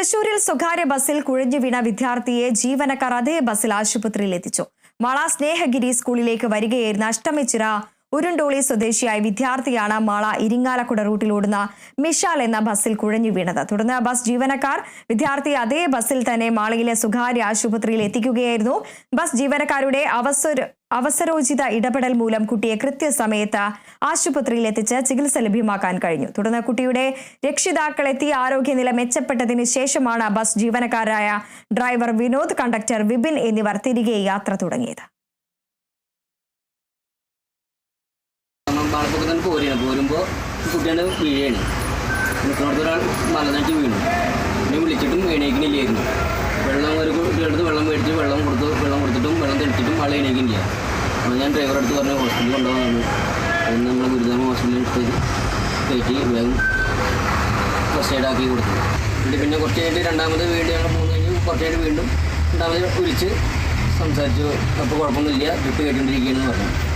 തൃശൂരിൽ സ്വകാര്യ ബസ്സിൽ കുഴഞ്ഞു വീണ വിദ്യാർത്ഥിയെ ജീവനക്കാർ അതേ ബസ്സിൽ ആശുപത്രിയിൽ എത്തിച്ചു. മള സ്നേഹഗിരി സ്കൂളിലേക്ക് വരികയായിരുന്ന അഷ്ടമിച്ചിറ ഉരുണ്ടോളി സ്വദേശിയായ വിദ്യാർത്ഥിയാണ് മാള ഇരിങ്ങാലക്കുട റൂട്ടിലോടുന്ന മിഷാൽ എന്ന ബസ്സിൽ കുഴഞ്ഞു വീണത്. തുടർന്ന് ബസ് ജീവനക്കാർ വിദ്യാർത്ഥിയെ അതേ ബസ്സിൽ തന്നെ മാളയിലെ സ്വകാര്യ ആശുപത്രിയിൽ എത്തിക്കുകയായിരുന്നു. ബസ് ജീവനക്കാരുടെ അവസര അവസരോചിത ഇടപെടൽ മൂലം കുട്ടിയെ കൃത്യസമയത്ത് ആശുപത്രിയിൽ എത്തിച്ച് ചികിത്സ ലഭ്യമാക്കാൻ കഴിഞ്ഞു. തുടർന്ന് കുട്ടിയുടെ രക്ഷിതാക്കൾ എത്തി ആരോഗ്യനില മെച്ചപ്പെട്ടതിന് ശേഷമാണ് ബസ് ജീവനക്കാരായ ഡ്രൈവർ വിനോദ് കണ്ടക്ടർ വിപിൻ എന്നിവർ തിരികെ യാത്ര തുടങ്ങിയത്. പാളപ്പൊക്കെ തന്നെ പോരുകയാണ് പോരുമ്പോൾ കുട്ടിയാണ് വീഴുകയാണ് നിൽക്കുന്നിടത്ത് ഒരാൾ മലനാട്ടി വീണു. എന്നെ വിളിച്ചിട്ടും എണീക്കണില്ലായിരുന്നു. വെള്ളം ഒരു കുട്ടിയെടുത്ത് വെള്ളം മേടിച്ച് വെള്ളം കൊടുത്ത് വെള്ളം കൊടുത്തിട്ടും വെള്ളം തെളിച്ചിട്ടും ആൾ എണീക്കില്ല അപ്പോൾ ഞാൻ ഡ്രൈവർ അടുത്ത് പറഞ്ഞു ഹോസ്പിറ്റലിൽ കൊണ്ടുപോകാനാണ് അതിന് നമ്മൾ ഗുരുതരം ഹോസ്പിറ്റലിൽ എടുത്ത് കയറ്റി വേഗം ഫസ്റ്റ് എയ്ഡ് ആക്കി കൊടുത്തു. എന്നിട്ട് പിന്നെ കുറച്ച് കഴിഞ്ഞിട്ട് രണ്ടാമത് വീണ്ടും ഞങ്ങൾ മൂന്ന് കഴിഞ്ഞ് കുറച്ച് കഴിഞ്ഞ് വീണ്ടും രണ്ടാമത് വിളിച്ച് സംസാരിച്ചു. അപ്പോൾ കുഴപ്പമൊന്നുമില്ല ട്രിപ്പ് കേട്ടുകൊണ്ടിരിക്കുകയാണെന്ന് പറഞ്ഞു.